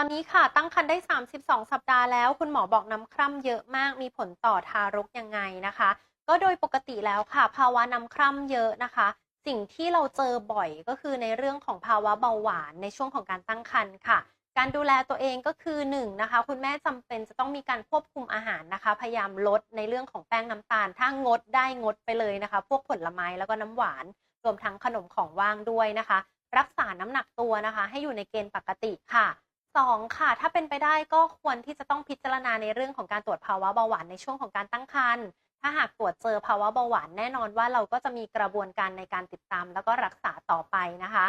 ตอนนี้ค่ะตั้งครรภ์ได้ 32 สัปดาห์แล้ว คุณหมอบอกน้ำคร่ำเยอะมากมีผลต่อทารกยังไงนะคะ ก็โดยปกติแล้วค่ะ ภาวะน้ำคร่ำเยอะนะคะ สิ่งที่เราเจอบ่อยก็คือในเรื่องของภาวะเบาหวานในช่วงของการตั้งครรภ์ค่ะ การดูแลตัวเองก็คือ1นงนะคะ คุณแม่จำเป็นจะต้องมีการควบคุมอาหารนะคะ พยายามลดในเรื่องของแป้งน้ำตาลถ้างดได้งดไปเลยนะคะ พวกผลไม้แล้วก็น้ำหวาน รวมทั้งขนมของว่างด้วยนะคะ รักษาน้ำหนักตัวนะคะ ให้อยู่ในเกณฑ์ปกติค่ะ 2 ค่ะ ถ้าเป็นไปได้ก็ควรที่จะต้องพิจารณาในเรื่องของการตรวจภาวะเบาหวานในช่วงของการตั้งครรภ์ถ้าหากตรวจเจอภาวะเบาหวานแน่นอนว่าเราก็จะมีกระบวนการในการติดตาม แล้วก็รักษาต่อไปนะคะ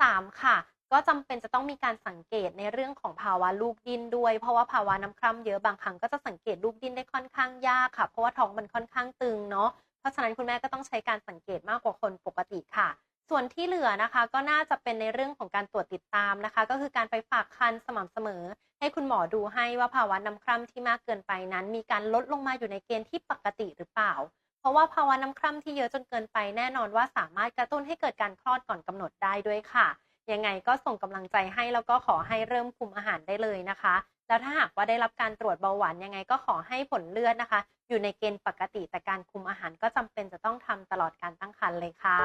3 ค่ะ ก็จำเป็นจะต้องมีการสังเกตในเรื่องของภาวะลูกดิ้นด้วย เพราะว่าภาวะน้ำคร่ำเยอะบางครั้งก็จะสังเกตลูกดิ้นได้ค่อนข้างยากค่ะ เพราะว่าท้องมันค่อนข้างตึงเนาะเพราะฉะนั้นคุณแม่ก็ต้องใช้การสังเกตมากกว่าคนปกติค่ะ ส่วนที่เหลือนะคะก็น่าจะเป็นในเรื่องของการตรวจติดตามนะคะ ก็คือการไปฝากคันสม่ำเสมอ ให้คุณหมอดูให้ว่าภาวะน้ำคร่ำที่มากเกินไปนั้น มีการลดลงมาอยู่ในเกณฑ์ที่ปกติหรือเปล่า เพราะว่าภาวะน้ำคร่ำที่เยอะจนเกินไปแน่นอนว่าสามารถกระตุ้นให้เกิดการคลอดก่อนกำหนดได้ด้วยค่ะ ยังไงก็ส่งกำลังใจให้แล้วก็ขอให้เริ่มคุมอาหารได้เลยนะคะ แล้วถ้าหากว่าได้รับการตรวจเบาหวานยังไงก็ขอให้ผลเลือดนะคะ อยู่ในเกณฑ์ปกติแต่การคุมอาหารก็จำเป็นจะต้องทำตลอดการตั้งครรภ์เลยค่ะ